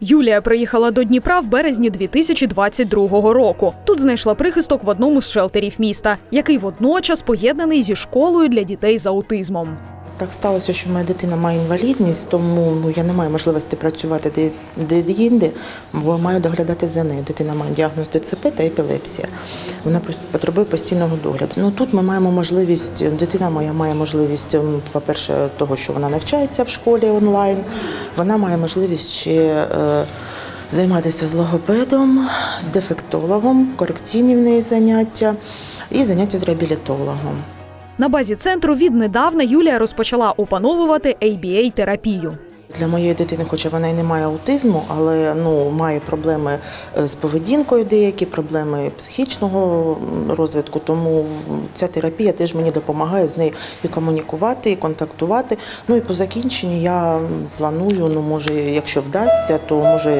Юлія приїхала до Дніпра в березні 2022 року. Тут знайшла прихисток в одному з шелтерів міста, який водночас поєднаний зі школою для дітей з аутизмом. Так сталося, що моя дитина має інвалідність, тому ну, я не маю можливості працювати де- де-інде, бо маю доглядати за нею. Дитина має діагноз ДЦП та епілепсія. Вона потребує постійного догляду. Ну, тут ми маємо можливість, дитина моя має можливість, по-перше, того, що вона навчається в школі онлайн, вона має можливість ще. е, Займатися з логопедом, з дефектологом, корекційні в неї заняття і заняття з реабілітологом. На базі центру віднедавна Юлія розпочала опановувати ABA-терапію. Для моєї дитини, хоча вона і не має аутизму, але ну має проблеми е, з поведінкою, деякі проблеми психічного розвитку. Тому ця терапія теж мені допомагає з нею і комунікувати, і контактувати. Ну і по закінченні я планую, ну може, якщо вдасться, то може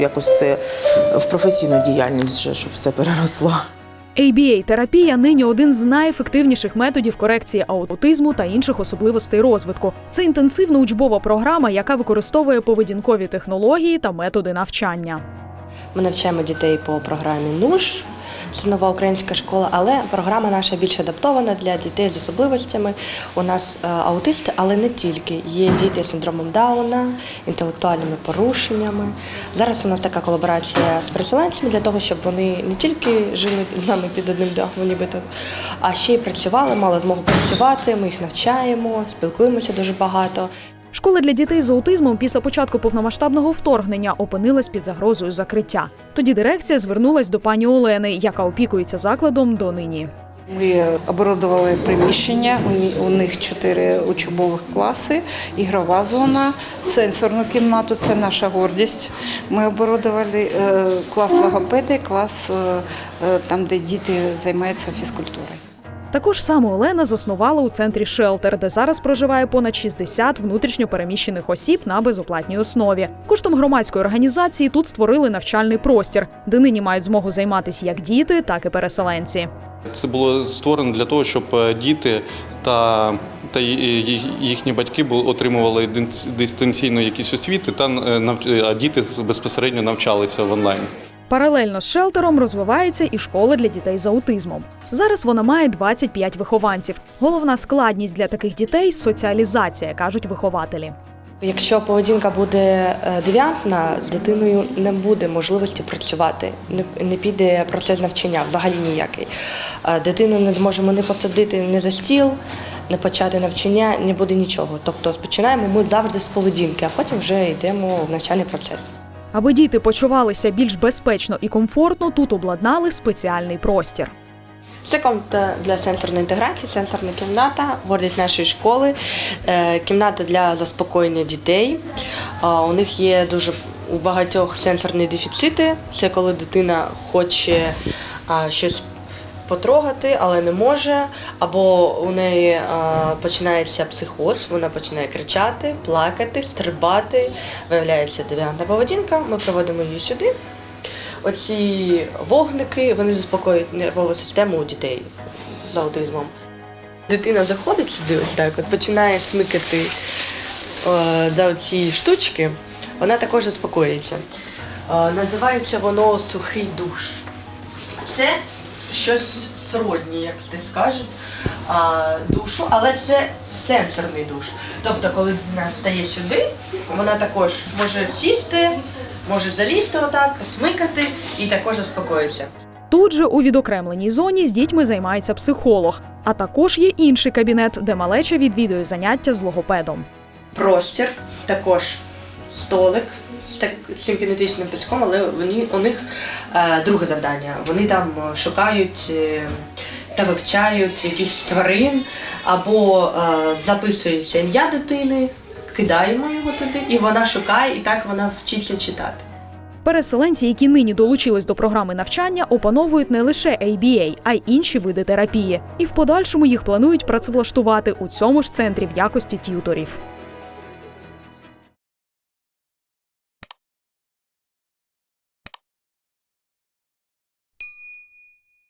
якось це в професійну діяльність, вже, щоб все переросло. ABA-терапія нині один з найефективніших методів корекції аутизму та інших особливостей розвитку. Це інтенсивна учбова програма, яка використовує поведінкові технології та методи навчання. Ми навчаємо дітей по програмі НУШ. Це нова українська школа, але програма наша більш адаптована для дітей з особливостями. У нас е, аутисти, але не тільки. Є діти з синдромом Дауна, інтелектуальними порушеннями. Зараз у нас така колаборація з переселенцями для того, щоб вони не тільки жили з нами під одним дахом, нібито, а ще й працювали, мали змогу працювати. Ми їх навчаємо, спілкуємося дуже багато. Школа для дітей з аутизмом після початку повномасштабного вторгнення опинилась під загрозою закриття. Тоді дирекція звернулась до пані Олени, яка опікується закладом донині. Ми оборудували приміщення. У них чотири учбових класи, ігрова зона, сенсорну кімнату це наша гордість. Ми оборудували е, клас логопеди, клас е, е, там, де діти займаються фізкультурою. Також саме Олена заснувала у центрі Шелтер, де зараз проживає понад 60 внутрішньо переміщених осіб на безоплатній основі. Коштом громадської організації тут створили навчальний простір, де нині мають змогу займатися як діти, так і переселенці. Це було створено для того, щоб е, діти та, та їхні батьки отримували дистанційно якісь освіти, та е, нав- а діти безпосередньо навчалися в онлайн. Паралельно з шелтером розвивається і школа для дітей з аутизмом. Зараз вона має 25 вихованців. Головна складність для таких дітей соціалізація, кажуть вихователі. Якщо поведінка буде е, девіантна, з дитиною не буде можливості працювати, не, піде процес навчання взагалі ніякий. Е, Дитину не зможемо не посадити не за стіл, не почати навчання, не буде нічого. Тобто починаємо ми завжди з поведінки, а потім вже йдемо в навчальний процес. Аби діти почувалися більш безпечно і комфортно, тут обладнали спеціальний простір. Це комната для сенсорної інтеграції, сенсорна кімната, гордість нашої школи, е, кімната для заспокоєння дітей. У них є дуже у багатьох сенсорні дефіцити. Це коли дитина хоче щось потрогати, але не може. Або у неї починається психоз, вона починає кричати, плакати, стрибати, виявляється девіантна поведінка. Ми проводимо її сюди. Оці вогники вони заспокоюють нервову систему у дітей з аутизмом. Дитина заходить сюди, ось так, от починає смикати е, за ці штучки, вона також заспокоюється. Е, називається воно сухий душ. Це щось сродні, як ти скажеш, душу, але це сенсорний душ. Тобто, коли дитина стає сюди, вона також може сісти, може залізти отак, посмикати і також заспокоїться. Тут же у відокремленій зоні з дітьми займається психолог, а також є інший кабінет, де малеча відвідує заняття з логопедом. Простір, також столик з так- цим кінетичним піском, але вони, у них е, друге завдання. Вони там е, шукають е, та вивчають якихось тварин або е, записується ім'я дитини, кидаємо його туди, і вона шукає, і так вона вчиться читати. Переселенці, які нині долучились до програми навчання, опановують не лише ABA, а й інші види терапії. І в подальшому їх планують працевлаштувати у цьому ж центрі в якості т'юторів.